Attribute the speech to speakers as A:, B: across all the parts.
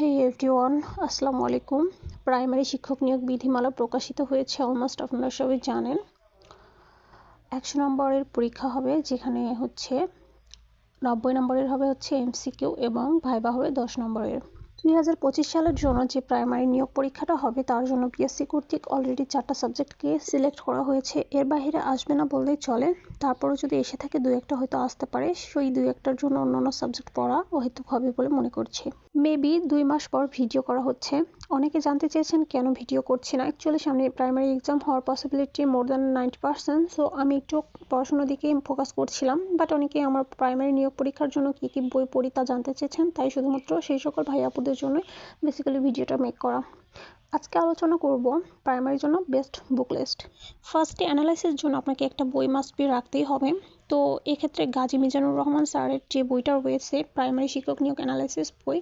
A: হে everyone আসসালামু আলাইকুম। Primary শিক্ষক নিয়োগ বিধিমালা প্রকাশিত হয়েছে অলমোস্ট আপনারা সবাই জানেন। একশো নম্বরের পরীক্ষা হবে, যেখানে হচ্ছে নব্বই নম্বরের হবে হচ্ছে এমসিকিউ এবং ভাইবা হবে দশ নম্বরের। দুই হাজার পঁচিশ সালের জন্য যে প্রাইমারি নিয়োগ পরীক্ষাটা হবে, তার জন্য পিএসসি কর্তৃক অলরেডি চারটা সাবজেক্টকে সিলেক্ট করা হয়েছে। এর বাইরে আসবে না বললেই চলে। তারপরও যদি এসে থাকে দু একটা হয়তো আসতে পারে। সেই দুই একটার জন্য অন্যান্য সাবজেক্ট পড়া অহেতুক হবে বলে মনে করছি। মেবি দুই মাস পর ভিডিও করা হচ্ছে। অনেকে জানতে চেয়েছেন কেন ভিডিও করছি না। অ্যাকচুয়ালি সামনে প্রাইমারি এক্সাম হওয়ার possibility more than ninety percent so আমি একটু পড়াশোনার দিকে ফোকাস করছিলাম। বাট অনেকে আমার প্রাইমারি নিয়োগ পরীক্ষার জন্য কী কী বই পড়ি তা জানতে চেয়েছেন, তাই শুধুমাত্র সেই সকল ভাই আপুদের জন্যই বেসিক্যালি ভিডিওটা মেক করা। আজকে আলোচনা করব প্রাইমারির জন্য বেস্ট বুক লিস্ট ফার্স্টে অ্যানালাইসিস জন্য আপনাকে একটা বই মাস্ট বি রাখতেই হবে। তো এক্ষেত্রে গাজী মিজানুর রহমান স্যারের যে বইটা রয়েছে প্রাইমারি শিক্ষক নিয়োগ অ্যানালাইসিস বই,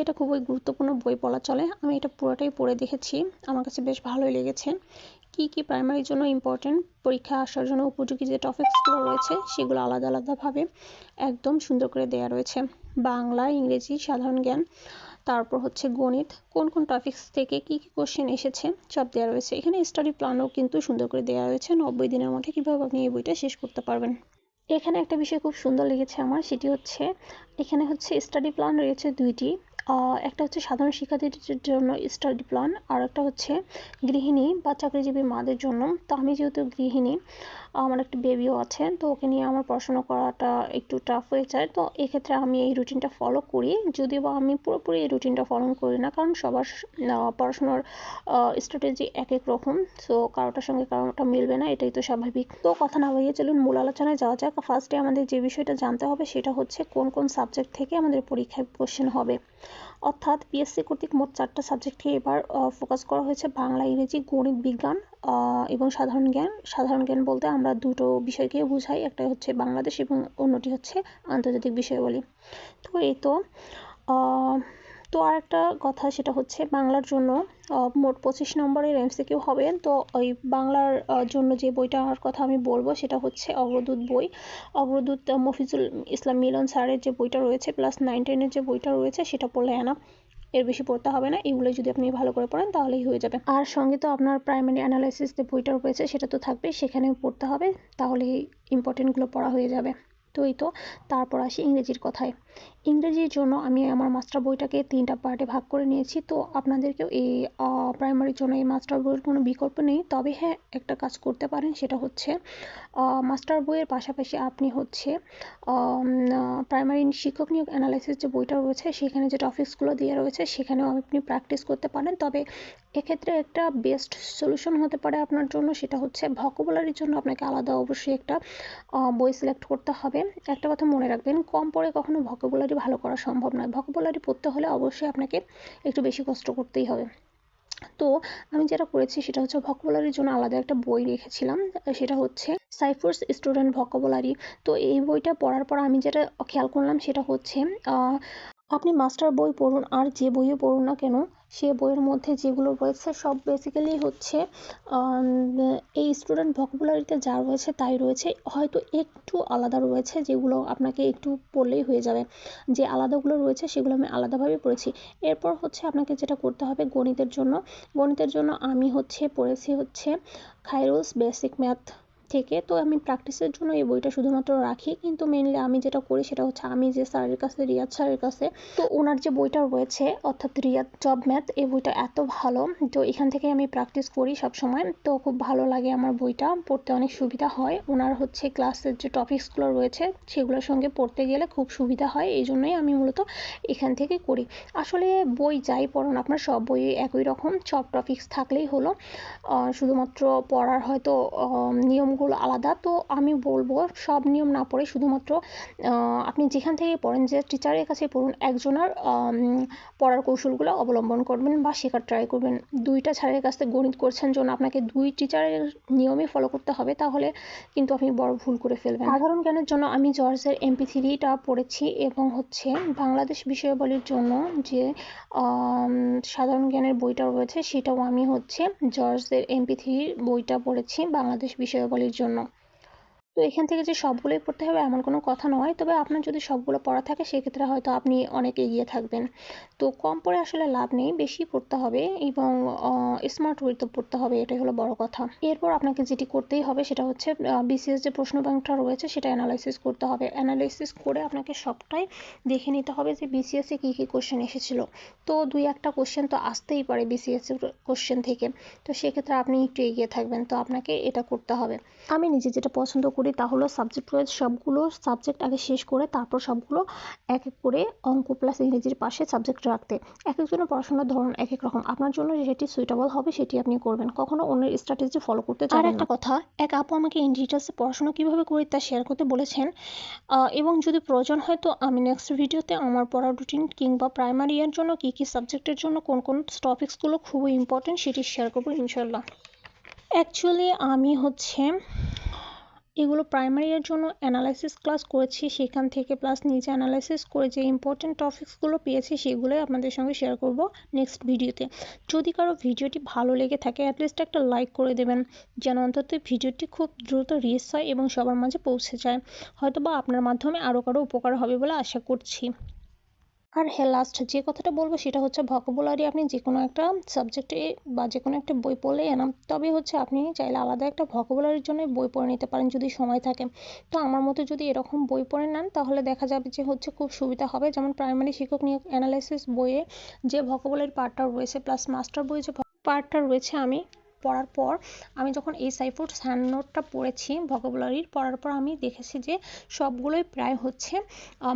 A: এটা খুবই গুরুত্বপূর্ণ বই বলা চলে। আমি এটা পুরোটাই পড়ে দেখেছি। আমার কাছে বেশ ভালোই লেগেছে। কি কি প্রাইমারির জন্য ইম্পর্টেন্ট পরীক্ষা আসার জন্য উপযোগী যে টপিক্সগুলো রয়েছে, সেগুলো আলাদা আলাদাভাবে একদম সুন্দর করে দেওয়া রয়েছে। বাংলা, ইংরেজি, সাধারণ জ্ঞান। তারপর হচ্ছে গণিত। কোন কোন টপিক্স থেকে কি কি কোশ্চেন এসেছে, সব দেওয়া রয়েছে। এখানে স্টাডি প্ল্যানও কিন্তু সুন্দর করে দেওয়া রয়েছে। নব্বই দিনের মধ্যে কীভাবে আপনি এই বইটা শেষ করতে পারবেন। এখানে একটা বিষয় খুব সুন্দর লেগেছে আমার, সেটি হচ্ছে এখানে হচ্ছে স্টাডি প্ল্যান রয়েছে দুইটি। একটা হচ্ছে সাধারণ শিক্ষার্থীদের জন্য স্টাডি প্ল্যান আর একটা হচ্ছে গৃহিণী বা চাকরিজীবী মাদের জন্য। তো আমি যেহেতু গৃহিণী আমার একটা বেবিও আছে, তো ওকে নিয়ে আমার পড়াশোনা করাটা একটু টাফ হয়ে যায়। তো এক্ষেত্রে আমি এই রুটিনটা ফলো করি, যদিও বা আমি পুরোপুরি এই রুটিনটা ফলো করি না, কারণ সবার পড়াশোনার স্ট্র্যাটেজি এক এক রকম। সো কারোটার সঙ্গে কারোটা মিলবে না, এটাই তো স্বাভাবিক। তো কথা না বাড়িয়ে চলুন, মূল আলোচনায় যাওয়া যাক। ফার্স্টে আমাদের যে বিষয়টা জানতে হবে, সেটা হচ্ছে কোন কোন সাবজেক্ট থেকে আমাদের পরীক্ষায় কোশ্চেন হবে। অর্থাৎ পিএসসি কর্তৃক মোট চারটা সাবজেক্টকে এবার ফোকাস করা হয়েছে বাংলা, ইংরেজি, গণিত, বিজ্ঞান। এবং সাধারণ জ্ঞান সাধারণ জ্ঞান বলতে আমরা দুটো বিষয়কে বুঝাই একটা হচ্ছে বাংলাদেশ এবং অন্যটি হচ্ছে আন্তর্জাতিক বিষয়গুলি তো এই তো তো আর একটা কথা সেটা হচ্ছে বাংলার জন্য মোট পঁচিশ নম্বরের এমসিকিউ হবে। তো ওই বাংলার জন্য যে বইটার কথা আমি বলব সেটা হচ্ছে অগ্রদূত বই। অগ্রদূত মফিজুল ইসলাম মিলন স্যারের যে বইটা রয়েছে প্লাস নাইন টেনের যে বইটা রয়েছে, সেটা পড়লে আনা এর বেশি পড়তে হবে না এগুলো যদি আপনি ভালো করে পড়েন তাহলেই হয়ে যাবে। আর সঙ্গে তো আপনার প্রাইমারি অ্যানালাইসিস যে বইটা রয়েছে সেটা তো থাকবে সেখানেও পড়তে হবে, তাহলেই ইম্পর্টেন্টগুলো পড়া হয়ে যাবে। তো তো, তারপর আসি ইংরেজির কথায়। ইংরেজির জন্য আমি আমার মাস্টার বইটাকে তিনটা পার্টে ভাগ করে নিয়েছি। তো আপনাদেরকেও এই প্রাইমারির জন্য এই মাস্টার বইয়ের কোনো বিকল্প নেই। তবে হ্যাঁ একটা কাজ করতে পারেন, সেটা হচ্ছে মাস্টার বইয়ের পাশাপাশি আপনি হচ্ছে প্রাইমারি শিক্ষক নিয়োগ অ্যানালাইসিস যে বইটা রয়েছে, সেখানে যে টপিক্সগুলো দেওয়া রয়েছে, সেখানেও আপনি প্র্যাকটিস করতে পারেন। তবে এক্ষেত্রে একটা বেস্ট সলিউশন হতে পারে আপনার জন্য, সেটা হচ্ছে ভকবুলারির জন্য আপনাকে আলাদা অবশ্যই একটা বই সিলেক্ট করতে হবে। একটা কথা মনে রাখবেন, কম পড়ে কখনো ভকবুলারি ভালো করা সম্ভব নয়। ভকবুলারি পড়তে হলে অবশ্যই আপনাকে একটু বেশি কষ্ট করতেই হবে। তো আমি যেটা করেছি সেটা হচ্ছে ভকবুলারির জন্য আলাদা একটা বই রেখেছিলাম, সেটা হচ্ছে সাইফোর্স স্টুডেন্ট ভকবুলারি তো এই বইটা পড়ার পর আমি যেটা খেয়াল করলাম সেটা হচ্ছে আপনি মাস্টার বই পড়ুন, আর যে বইও পড়ুন না কেন, সে বইয়ের মধ্যে যেগুলো রয়েছে, সব বেসিক্যালি হচ্ছে এই স্টুডেন্ট ভকবুলারিতে যা রয়েছে তাই রয়েছে। হয়তো একটু আলাদা রয়েছে, যেগুলো আপনাকে একটু পড়লেই হয়ে যাবে। যে আলাদাগুলো রয়েছে, সেগুলো আমি আলাদাভাবে পড়েছি। এরপর হচ্ছে আপনাকে যেটা করতে হবে গণিতের জন্য। গণিতের জন্য আমি হচ্ছে পড়েছি হচ্ছে খাইরুলস বেসিক ম্যাথ থেকে, তো আমি প্র্যাকটিসের জন্য এই বইটা শুধুমাত্র রাখি। কিন্তু মেনলি আমি যেটা করি সেটা হচ্ছে আমি যে স্যারের কাছে, রিয়াদ স্যারের কাছে, তো ওনার যে বইটা রয়েছে, অর্থাৎ রিয়াদ জব ম্যাথ এই বইটা এত ভালো। তো এখান থেকে আমি প্র্যাকটিস করি সব সময় তো খুব ভালো লাগে আমার বইটা, পড়তে অনেক সুবিধা হয়। ওনার হচ্ছে ক্লাসের যে টপিক্সগুলো রয়েছে, সেগুলোর সঙ্গে পড়তে গেলে খুব সুবিধা হয়। এই জন্যই আমি মূলত এখান থেকে করি। আসলে বই যাই পড়ুন, আপনার সব বই একই রকম। সব টপিক্স থাকলেই হলো। শুধুমাত্র পড়ার হয়তো নিয়ম নিয়মগুলো আলাদা। তো আমি বলব, সব নিয়ম না পড়ে শুধুমাত্র আপনি যেখান থেকে পড়েন, যে টিচারের কাছে পড়ুন, একজনের পড়ার কৌশলগুলো অবলম্বন করবেন বা শেখার ট্রাই করবেন। দুইটা ছাড়ের কাছ থেকে গণিত করছেন জন্য আপনাকে দুই টিচারের নিয়মই ফলো করতে হবে, তাহলে কিন্তু আপনি বড় ভুল করে ফেলবেন। সাধারণ জ্ঞানের জন্য আমি জর্জের এমপি থ্রিটা পড়েছি এবং হচ্ছে বাংলাদেশ বিষয়াবলীর জন্য যে সাধারণ জ্ঞানের বইটা রয়েছে, সেটাও আমি হচ্ছে জর্জের এমপি থ্রির বইটা পড়েছি, বাংলাদেশ বিষয়াবলীর জন্য তো এখান থেকে যে সবগুলোই পড়তে হবে এমন কোনো কথা নয়। তবে আপনার যদি সবগুলো পড়া থাকে, সেক্ষেত্রে হয়তো আপনি অনেক এগিয়ে থাকবেন। তো কম পড়ে আসলে লাভ নেই, বেশি পড়তে হবে এবং স্মার্ট ওয়েতে পড়তে হবে, এটাই হলো বড় কথা। এরপর আপনাকে যেটি করতেই হবে, সেটা হচ্ছে বিসিএস যে প্রশ্ন ব্যাংকটা রয়েছে, সেটা অ্যানালাইসিস করতে হবে। অ্যানালাইসিস করে আপনাকে সবটাই দেখে নিতে হবে যে বিসিএসে কী কী কোশ্চেন এসেছিল। তো দুই একটা কোশ্চেন তো আসতেই পারে বিসিএস কোশ্চেন থেকে। তো সেক্ষেত্রে আপনি একটু এগিয়ে থাকবেন। তো আপনাকে এটা করতে হবে। আমি নিজে যেটা পছন্দ করি তা হলো সাবজেক্ট ওয়াইজ সবগুলো সাবজেক্ট আগে শেষ করে তারপর সবগুলো এক এক করে অঙ্ক প্লাস ইংরেজির পাশে সাবজেক্ট রাখতে। এক একজনের পড়াশোনার ধরন এক এক রকম। আপনার জন্য যেটি সুইটেবল হবে সেটি আপনি করবেন। কখনো অন্যের স্ট্র্যাটেজি ফলো করতে আর একটা কথা এক আপু আমাকে ইন ডিটেলসে পড়াশোনা কীভাবে করি তা শেয়ার করতে বলেছেন। এবং যদি প্রয়োজন হয় তো আমি নেক্সট ভিডিওতে আমার পড়ার রুটিন কিংবা প্রাইমারি ইয়ার জন্য কী কী সাবজেক্টের জন্য কোন কোন টপিক্সগুলো খুবই ইম্পর্টেন্ট সেটি শেয়ার করব ইনশাল্লাহ। অ্যাকচুয়ালি আমি হচ্ছে এগুলো প্রাইমারি এর জন্য অ্যানালাইসিস ক্লাস করেছি, সেখান থেকে প্লাস নিজে অ্যানালাইসিস করে যে ইম্পর্টেন্ট টপিকসগুলো পেয়েছি সেগুলোই আপনাদের সঙ্গে শেয়ার করব নেক্সট ভিডিওতে যদি কারও ভিডিওটি ভালো লেগে থাকে অ্যাটলিস্ট একটা লাইক করে দেবেন, যেন অন্তত ভিডিওটি খুব দ্রুত রিস হয় এবং সবার মাঝে পৌঁছে যায়। হয়তো বা আপনার মাধ্যমে আরও কারও উপকার হবে বলে আশা করছি। আর হ্যাঁ লাস্ট যে কথাটা বলব সেটা হচ্ছে ভকাবুলারি আপনি যে কোনো একটা সাবজেক্টে বা যে কোনো একটা বই পড়লে এনাম, তবে হচ্ছে আপনি চাইলে আলাদা একটা ভকাবুলারির জন্য বই পড়ে নিতে পারেন যদি সময় থাকে। তো আমার মতো যদি এরকম বই পড়ে নেন, তাহলে দেখা যাবে যে হচ্ছে খুব সুবিধা হবে। যেমন প্রাইমারি শিক্ষক নিয়োগ অ্যানালাইসিস বইয়ে যে ভকাবুলারি পার্টটা রয়েছে প্লাস মাস্টার বইয়ে যে পার্টটা রয়েছে, আমি পড়ার পর আমি যখন এই সাইফুড হ্যান্ড নোটটা পড়েছি ভকাবুলারির পড়ার পর আমি দেখেছি যে সবগুলোই প্রায় হচ্ছে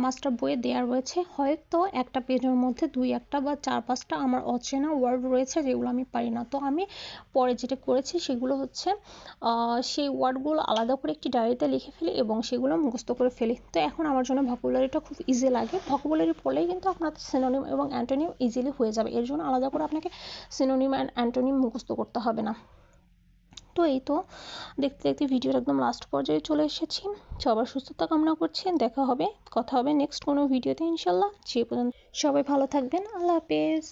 A: মাস্টার বইয়ে দেওয়া রয়েছে। হয়তো একটা পেজের মধ্যে দুই একটা বা চার পাঁচটা আমার অচেনা ওয়ার্ড রয়েছে যেগুলো আমি পারি না। তো আমি পরে যেটা করেছি সেগুলো হচ্ছে সেই ওয়ার্ডগুলো আলাদা করে একটি ডায়েরিতে লিখে ফেলি এবং সেগুলো মুখস্থ করে ফেলি। তো এখন আমার জন্য ভকাবুলারিটা খুব ইজি লাগে। ভকাবুলারি পড়লেই কিন্তু আপনার সিনোনিম এবং অ্যান্টোনিম ইজিলি হয়ে যাবে। এর জন্য আলাদা করে আপনাকে সিনোনিম অ্যান্ড অ্যান্টোনিম মুখস্থ করতে হবে না। তো এই তো। দেখতে দেখতে ভিডিওর একদম লাস্ট পর্যায়ে চলে এসেছি। সবার সুস্থতা কামনা করছি। দেখা হবে, কথা হবে নেক্সট কোনো ভিডিওতে ইনশাল্লাহ। সে পর্যন্ত সবাই ভালো থাকবেন। আল্লাহ হাফেজ।